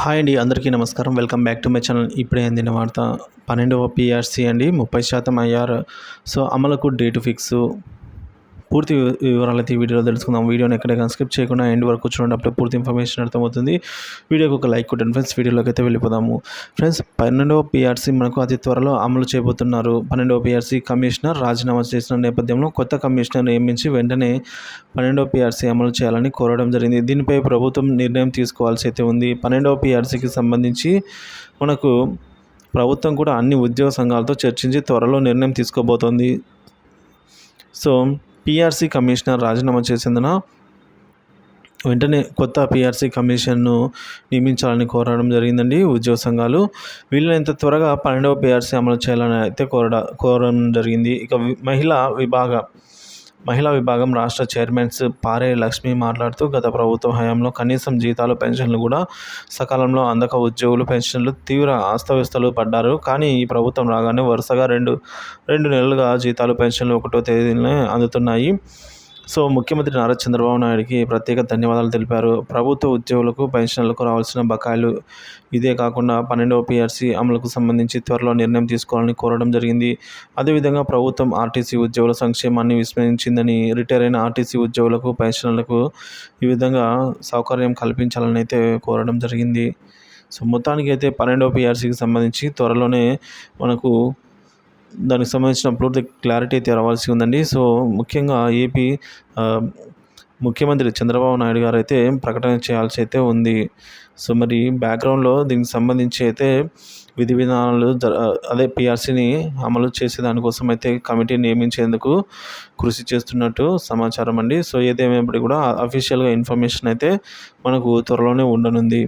Hi అండి అందరికీ నమస్కారం. Welcome back to my channel. ఇప్పుడే అందిన వార్త పన్నెండవ పిఆర్సీ అండి ముప్పై శాతం అయ్యారు సో అమలుకు డేటు ఫిక్స్. పూర్తి వివరాలు అయితే ఈ వీడియోలో తెలుసుకుందాం. వీడియోని ఎక్కడ స్కిప్ చేయకుండా ఎండ్ వరకు చూడండి. అప్పుడే పూర్తి ఇన్ఫర్మేషన్ అర్థమవుతుంది. వీడియోకి ఒక లైక్ కొట్టండి. ఫ్రెండ్స్ వీడియోలోకి అయితే వెళ్ళిపోదాము. ఫ్రెండ్స్ పన్నెండవ పిఆర్సీ మనకు అతి త్వరలో అమలు చేయబోతున్నారు. పన్నెండవ పిఆర్సీ కమిషనర్ రాజీనామా చేసిన నేపథ్యంలో కొత్త కమిషనర్ నియమించి వెంటనే పన్నెండవ పిఆర్సీ అమలు చేయాలని కోరడం జరిగింది. దీనిపై ప్రభుత్వం నిర్ణయం తీసుకోవాల్సి అయితే ఉంది. పన్నెండవ పిఆర్సీకి సంబంధించి మనకు ప్రభుత్వం కూడా అన్ని ఉద్యోగ సంఘాలతో చర్చించి త్వరలో నిర్ణయం తీసుకోబోతోంది. సో పిఆర్సీ కమిషనర్ రాజీనామా చేసేందున వెంటనే కొత్త పిఆర్సీ కమిషన్ను నియమించాలని కోరడం జరిగిందండి. ఉద్యోగ సంఘాలు వీలైనంత త్వరగా పన్నెండవ పిఆర్సీ అమలు చేయాలని అయితే కోరడ కోరడం జరిగింది. ఇక వి- మహిళా విభాగ మహిళా విభాగం రాష్ట్ర చైర్మన్స్ పారే లక్ష్మి మాట్లాడుతూ గత ప్రభుత్వ హయాంలో కనీసం జీతాలు పెన్షన్లు కూడా సకాలంలో అందక ఉద్యోగులు పెన్షన్లు తీవ్ర అస్తవ్యస్తలు పడ్డారు. కానీ ఈ ప్రభుత్వం రాగానే వరుసగా రెండు రెండు నెలలుగా జీతాలు పెన్షన్లు ఒకటో తేదీనే అందుతున్నాయి. సో ముఖ్యమంత్రి నారా చంద్రబాబు నాయుడికి ప్రత్యేక ధన్యవాదాలు తెలిపారు. ప్రభుత్వ ఉద్యోగులకు పెన్షన్లకు రావాల్సిన బకాయిలు ఇదే కాకుండా పన్నెండవ పిఆర్సీ అమలుకు సంబంధించి త్వరలో నిర్ణయం తీసుకోవాలని కోరడం జరిగింది. అదేవిధంగా ప్రభుత్వం ఆర్టీసీ ఉద్యోగుల సంక్షేమాన్ని విస్మరించిందని రిటైర్ అయిన ఆర్టీసీ ఉద్యోగులకు పెన్షన్లకు ఈ విధంగా సౌకర్యం కల్పించాలని అయితే కోరడం జరిగింది. సో మొత్తానికి అయితే పన్నెండవ పిఆర్సీకి సంబంధించి త్వరలోనే మనకు దానికి సంబంధించిన పూర్తి క్లారిటీ అయితే రావాల్సి ఉందండి. సో ముఖ్యంగా ఏపీ ముఖ్యమంత్రి చంద్రబాబు నాయుడు గారు అయితే ప్రకటన చేయాల్సి అయితే ఉంది. సో మరి బ్యాక్గ్రౌండ్లో దీనికి సంబంధించి అయితే విధి విధానాలు అదే పిఆర్సీని అమలు చేసే దానికోసం అయితే కమిటీ నియమించేందుకు కృషి చేస్తున్నట్టు సమాచారం అండి. సో ఏదేమైనప్పటికీ కూడా అఫీషియల్గా ఇన్ఫర్మేషన్ అయితే మనకు త్వరలోనే ఉండనుంది.